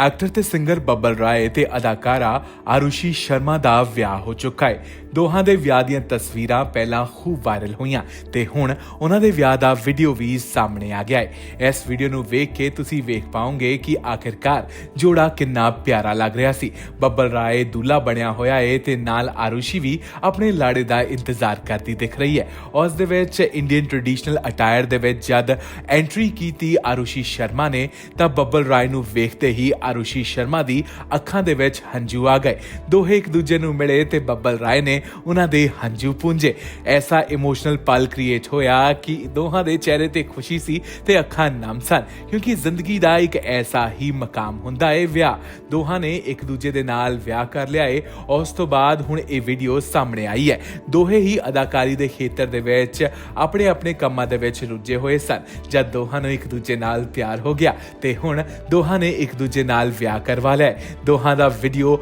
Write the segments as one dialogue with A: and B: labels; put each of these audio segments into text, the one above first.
A: Actor ਤੇ singer Babbal Rai ਤੇ ਅਦਾਕਾਰਾ ਆਰੁਸ਼ੀ ਸ਼ਰਮਾ ਦਾ ਵਿਆਹ ਹੋ ਚੁੱਕਾ ਹੈ। ਦੋਹਾਂ ਦੇ ਵਿਆਹ ਦੀਆਂ ਤਸਵੀਰਾਂ ਪਹਿਲਾਂ ਖੂਬ ਵਾਇਰਲ ਹੋਈਆਂ ਤੇ ਹੁਣ ਉਹਨਾਂ ਦੇ ਵਿਆਹ ਦਾ ਵੀਡੀਓ ਵੀ ਸਾਹਮਣੇ ਆ ਗਿਆ ਹੈ। ਇਸ ਵੀਡੀਓ ਨੂੰ ਵੇਖ ਕੇ ਤੁਸੀਂ ਵੇਖ ਪਾਓਗੇ ਕਿ ਆਖਿਰਕਾਰ ਜੋੜਾ ਕਿੰਨਾ ਪਿਆਰਾ ਲੱਗ ਰਿਹਾ ਸੀ। ਬੱਬਲ ਰਾਏ ਦੂਲਾ ਬਣਿਆ ਹੋਇਆ ਏ ਤੇ ਨਾਲ ਆਰੁਸ਼ੀ ਵੀ ਆਪਣੇ ਲਾੜੇ ਦਾ ਇੰਤਜ਼ਾਰ ਕਰਦੀ ਦਿਖ ਰਹੀ ਹੈ। ਉਸ ਦੇ ਵਿੱਚ ਇੰਡੀਅਨ ਟ੍ਰੈਡੀਸ਼ਨਲ ਅਟਾਇਰ ਦੇ ਵਿੱਚ ਜਦ ਐਂਟਰੀ ਕੀਤੀ ਆਰੁਸ਼ੀ ਸ਼ਰਮਾ ਨੇ ਤਾਂ ਬੱਬਲ ਰਾਏ ਨੂੰ ਵੇਖਦੇ ਹੀ ਆਰੁਸ਼ੀ ਸ਼ਰਮਾ ਦੀ ਅੱਖਾਂ ਦੇ ਵਿੱਚ ਹੰਝੂ ਆ ਗਏ। ਦੋਹੇ ਇੱਕ ਦੂਜੇ ਨੂੰ ਮਿਲੇ ਤੇ ਬੱਬਲ ਰਾਏ ਨੇ ਉਹਨਾਂ ਦੇ ਹੰਝੂ ਪੂੰਝੇ। ਐਸਾ ਇਮੋਸ਼ਨਲ ਪਲ ਕ੍ਰੀਏਟ ਹੋਇਆ ਕਿ ਦੋਹਾਂ ਦੇ ਚਿਹਰੇ ਤੇ ਖੁਸ਼ੀ ਸੀ ਤੇ ਅੱਖਾਂ ਨਮ ਸਨ, ਕਿਉਂਕਿ ਜ਼ਿੰਦਗੀ ਦਾ ਇੱਕ ਐਸਾ ਹੀ ਮਕਾਮ ਹੁੰਦਾ ਹੈ ਵਿਆਹ। ਦੋਹਾਂ ਨੇ ਇੱਕ ਦੂਜੇ ਦੇ ਨਾਲ ਵਿਆਹ ਕਰ ਲਿਆ ਏ, ਉਸ ਤੋਂ ਬਾਅਦ ਹੁਣ ਇਹ ਵੀਡੀਓ ਸਾਹਮਣੇ ਆਈ ਹੈ। ਦੋਹੇ ਹੀ ਅਦਾਕਾਰੀ ਦੇ ਖੇਤਰ ਦੇ ਵਿੱਚ ਆਪਣੇ ਆਪਣੇ ਕੰਮਾਂ ਦੇ ਵਿੱਚ ਰੁੱਝੇ ਹੋਏ ਸਨ, ਜਦ ਦੋਹਾਂ ਨੂੰ ਇੱਕ ਦੂਜੇ ਨਾਲ ਪਿਆਰ ਹੋ ਗਿਆ ਤੇ ਹੁਣ ਦੋਹਾਂ ਨੇ ਇੱਕ ਦੂਜੇ ਨਾਲ ਵਿਆਹ ਕਰਵਾ ਲਿਆ ਦੋਹਾਂ ਦਾ ਵੀਡੀਓ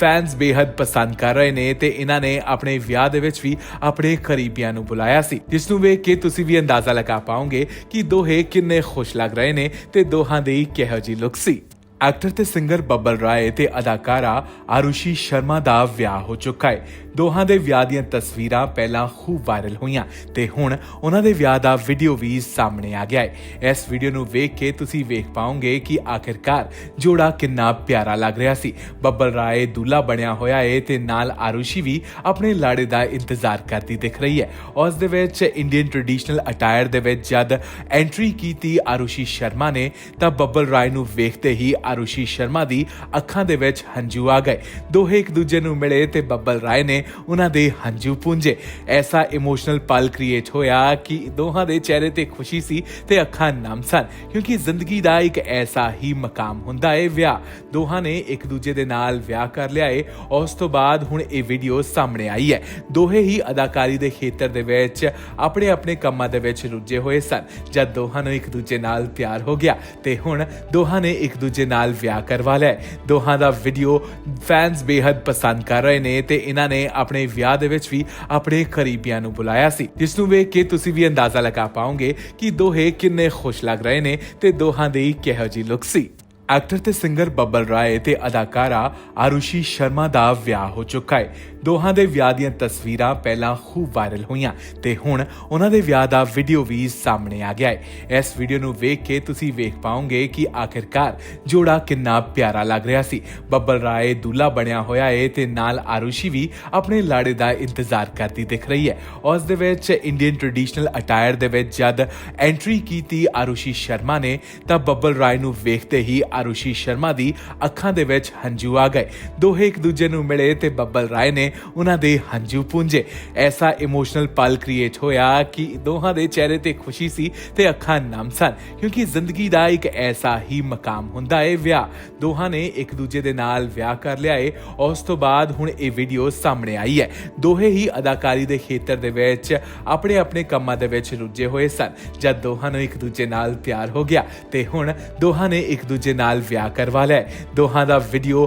A: ਫੈਨਸ ਬੇहद ਪਸੰਦ ਕਰ ਰਹੇ ਨੇ ਤੇ ਇਹਨਾਂ ਨੇ ਆਪਣੇ ਵਿਆਹ ਦੇ ਵਿੱਚ ਵੀ ਆਪਣੇ ਕਰੀਬੀਆਂ ਨੂੰ ਬੁਲਾਇਆ ਸੀ। ਜਿਸ ਨੂੰ ਵੇਖ ਕੇ ਤੁਸੀਂ ਵੀ ਅੰਦਾਜ਼ਾ ਲਗਾ ਪਾਓਗੇ ਕਿ ਦੋਹੇ ਕਿੰਨੇ ਖੁਸ਼ ਲੱਗ ਰਹੇ ਨੇ ਤੇ ਦੋਹਾਂ ਦੀ ਕਿਹੋ ਜਿਹੀ ਲੁੱਕ ਸੀ। ਐਕਟਰ ਤੇ ਸਿੰਗਰ ਬੱਬਲ ਰਾਏ ਤੇ ਅਦਾਕਾਰਾ ਆਰੁਸ਼ੀ ਸ਼ਰਮਾ ਦਾ ਵਿਆਹ ਹੋ ਚੁੱਕਾ ਹੈ। ਦੋਹਾਂ ਦੇ ਵਿਆਹ ਦੀਆਂ ਤਸਵੀਰਾਂ ਪਹਿਲਾਂ ਖੂਬ ਵਾਇਰਲ ਹੋਈਆਂ ਤੇ ਹੁਣ ਉਹਨਾਂ ਦੇ ਵਿਆਹ ਦਾ ਵੀਡੀਓ ਵੀ ਸਾਹਮਣੇ ਆ ਗਿਆ ਹੈ। ਇਸ ਵੀਡੀਓ ਨੂੰ ਵੇਖ ਕੇ ਤੁਸੀਂ ਵੇਖ ਪਾਓਗੇ ਕਿ ਆਖਿਰਕਾਰ ਜੋੜਾ ਕਿੰਨਾ ਪਿਆਰਾ ਲੱਗ ਰਿਹਾ ਸੀ। ਬੱਬਲ ਰਾਏ ਦੁੱਲਾ ਬਣਿਆ ਹੋਇਆ ਏ ਤੇ ਨਾਲ ਆਰੁਸ਼ੀ ਵੀ ਆਪਣੇ ਲਾੜੇ ਦਾ ਇੰਤਜ਼ਾਰ ਕਰਦੀ ਦਿਖ ਰਹੀ ਹੈ। ਉਸ ਦੇ ਵਿੱਚ ਇੰਡੀਅਨ ਟ੍ਰੈਡੀਸ਼ਨਲ ਅਟਾਇਰ ਦੇ ਵਿੱਚ ਜਦ ਐਂਟਰੀ ਕੀਤੀ ਆਰੁਸ਼ੀ ਸ਼ਰਮਾ ਨੇ, ਤਾਂ ਬੱਬਲ ਰਾਏ ਨੂੰ ਵੇਖਦੇ ਹੀ ਆਰੁਸ਼ੀ ਸ਼ਰਮਾ ਦੀ ਅੱਖਾਂ ਦੇ ਵਿੱਚ ਹੰਝੂ ਆ ਗਏ। ਦੋਹੇ ਇੱਕ ਦੂਜੇ ਨੂੰ ਮਿਲੇ ਤੇ ਬੱਬਲ ਰਾਏ ਨੇ ਉਹਨਾਂ ਦੇ ਹੰਝੂ ਪੂੰਝੇ। ਐਸਾ ਇਮੋਸ਼ਨਲ ਪਲ ਕ੍ਰੀਏਟ ਹੋਇਆ ਕਿ ਦੋਹਾਂ ਦੇ ਚਿਹਰੇ ਤੇ ਖੁਸ਼ੀ ਸੀ ਤੇ ਅੱਖਾਂ ਨਮ ਸਨ, ਕਿਉਂਕਿ ਜ਼ਿੰਦਗੀ ਦਾ ਇੱਕ ਐਸਾ ਹੀ ਮਕਾਮ ਹੁੰਦਾ ਹੈ ਵਿਆਹ। ਦੋਹਾਂ ਨੇ ਇੱਕ ਦੂਜੇ ਦੇ ਨਾਲ ਵਿਆਹ ਕਰ ਲਿਆ ਏ, ਉਸ ਤੋਂ ਬਾਅਦ ਹੁਣ ਇਹ ਵੀਡੀਓ ਸਾਹਮਣੇ ਆਈ ਹੈ। ਦੋਹੇ ਹੀ ਅਦਾਕਾਰੀ ਦੇ ਖੇਤਰ ਦੇ ਵਿੱਚ ਆਪਣੇ ਆਪਣੇ ਕੰਮਾਂ ਦੇ ਵਿੱਚ ਰੁੱਝੇ ਹੋਏ ਸਨ, ਜਦ ਦੋਹਾਂ ਨੂੰ ਇੱਕ ਦੂਜੇ ਨਾਲ ਪਿਆਰ ਹੋ ਗਿਆ ਤੇ ਹੁਣ ਦੋਹਾਂ ਨੇ ਇੱਕ ਦੂਜੇ ਨਾਲ ਵਿਆਹ ਕਰਵਾ ਲਿਆ ਦੋਹਾਂ ਦਾ ਵੀਡੀਓ ਫੈਨਸ ਬੇहद ਪਸੰਦ ਕਰ ਰਹੇ ਨੇ ਤੇ ਇਹਨਾਂ ਨੇ ਆਪਣੇ ਵਿਆਹ ਦੇ ਵਿੱਚ ਵੀ ਆਪਣੇ ਕਰੀਬੀਆਂ ਨੂੰ ਬੁਲਾਇਆ ਸੀ, ਜਿਸ ਨੂੰ ਵੇਖ ਕੇ ਤੁਸੀਂ ਵੀ ਅੰਦਾਜ਼ਾ ਲਗਾ ਪਾਓਗੇ ਕਿ ਦੋਹੇ ਕਿੰਨੇ ਖੁਸ਼ ਲੱਗ ਰਹੇ ਨੇ ਤੇ ਦੋਹਾਂ ਦੀ ਕਿਹੋ ਜਿਹੀ ਲੁੱਕ ਸੀ। ਐਕਟਰ ਤੇ ਸਿੰਗਰ ਬੱਬਲ ਰਾਏ ਤੇ ਅਦਾਕਾਰਾ ਆਰੁਸ਼ੀ ਸ਼ਰਮਾ ਦਾ ਵਿਆਹ ਹੋ ਚੁੱਕਾ ਹੈ। ਦੋਹਾਂ ਦੇ ਵਿਆਹ ਦੀਆਂ ਤਸਵੀਰਾਂ ਪਹਿਲਾਂ ਖੂਬ ਵਾਇਰਲ ਹੋਈਆਂ ਤੇ ਹੁਣ ਉਹਨਾਂ ਦੇ ਵਿਆਹ ਦਾ ਵੀਡੀਓ ਵੀ ਸਾਹਮਣੇ ਆ ਗਿਆ ਹੈ। ਇਸ ਵੀਡੀਓ ਨੂੰ ਵੇਖ ਕੇ ਤੁਸੀਂ ਵੇਖ ਪਾਓਗੇ ਕਿ ਆਖਿਰਕਾਰ ਜੋੜਾ ਕਿੰਨਾ ਪਿਆਰਾ ਲੱਗ ਰਿਹਾ ਸੀ। ਬੱਬਲ ਰਾਏ ਦੁੱਲਾ ਬਣਿਆ ਹੋਇਆ ਹੈ ਤੇ ਨਾਲ ਆਰੁਸ਼ੀ ਵੀ ਆਪਣੇ ਲਾੜੇ ਦਾ ਇੰਤਜ਼ਾਰ ਕਰਦੀ ਦਿਖ ਰਹੀ ਹੈ। ਉਸ ਦੇ ਵਿੱਚ ਇੰਡੀਅਨ ਟ੍ਰੈਡੀਸ਼ਨਲ ਅਟਾਇਰ ਦੇ ਵਿੱਚ ਜਦ ਐਂਟਰੀ ਕੀਤੀ ਆਰੁਸ਼ੀ ਸ਼ਰਮਾ ਨੇ ਤਾਂ ਬੱਬਲ ਰਾਏ ਨੂੰ ਵੇਖਦੇ ਹੀ ਆਰੁਸ਼ੀ ਸ਼ਰਮਾ ਦੀ ਅੱਖਾਂ ਦੇ ਵਿੱਚ ਹੰਝੂ ਆ ਗਏ। ਦੋਹੇ ਇੱਕ ਦੂਜੇ ਨੂੰ ਮਿਲੇ ਤੇ ਬੱਬਲ ਰਾਏ ਨੇ ਉਹਨਾਂ ਦੇ ਹੰਝੂ ਪੂੰਝੇ। ਐਸਾ ਇਮੋਸ਼ਨਲ ਪਲ ਕ੍ਰੀਏਟ ਹੋਇਆ ਕਿ ਦੋਹਾਂ ਦੇ ਚਿਹਰੇ ਤੇ ਖੁਸ਼ੀ ਸੀ ਤੇ ਅੱਖਾਂ ਨਮ ਸਨ, ਕਿਉਂਕਿ ਜ਼ਿੰਦਗੀ ਦਾ ਇੱਕ ਐਸਾ ਹੀ ਮਕਾਮ ਹੁੰਦਾ ਹੈ ਵਿਆਹ। ਦੋਹਾਂ ਨੇ ਇੱਕ ਦੂਜੇ ਦੇ ਨਾਲ ਵਿਆਹ ਕਰ ਲਿਆ ਏ, ਉਸ ਤੋਂ ਬਾਅਦ ਹੁਣ ਇਹ ਵੀਡੀਓ ਸਾਹਮਣੇ ਆਈ ਹੈ। ਦੋਹੇ ਹੀ ਅਦਾਕਾਰੀ ਦੇ ਖੇਤਰ ਦੇ ਵਿੱਚ ਆਪਣੇ ਆਪਣੇ ਕੰਮਾਂ ਦੇ ਵਿੱਚ ਰੁੱਝੇ ਹੋਏ ਸਨ, ਜਦ ਦੋਹਾਂ ਨੂੰ ਇੱਕ ਦੂਜੇ ਨਾਲ ਪਿਆਰ ਹੋ ਗਿਆ ਤੇ ਹੁਣ ਦੋਹਾਂ ਨੇ ਇੱਕ ਦੂਜੇ ਨਾਲ ਨਾਲ ਵਿਆਹ ਕਰਵਾ ਲਿਆ ਦੋਹਾਂ ਦਾ ਵੀਡੀਓ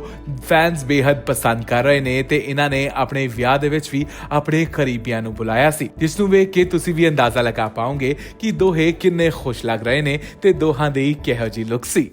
A: ਫੈਨਸ ਬੇहद ਪਸੰਦ ਕਰ ਰਹੇ ਨੇ ਤੇ ਇਹਨਾਂ ਨੇ ਆਪਣੇ ਵਿਆਹ ਦੇ ਵਿੱਚ ਵੀ ਆਪਣੇ ਕਰੀਬੀਆਂ ਨੂੰ ਬੁਲਾਇਆ ਸੀ। ਜਿਸ ਨੂੰ ਵੇਖ ਕੇ ਤੁਸੀਂ ਵੀ ਅੰਦਾਜ਼ਾ ਲਗਾ ਪਾਓਗੇ ਕਿ ਦੋਹੇ ਕਿੰਨੇ ਖੁਸ਼ ਲੱਗ ਰਹੇ ਨੇ ਤੇ ਦੋਹਾਂ ਦੀ ਕਿਹੋ ਜਿਹੀ ਲੁੱਕ ਸੀ।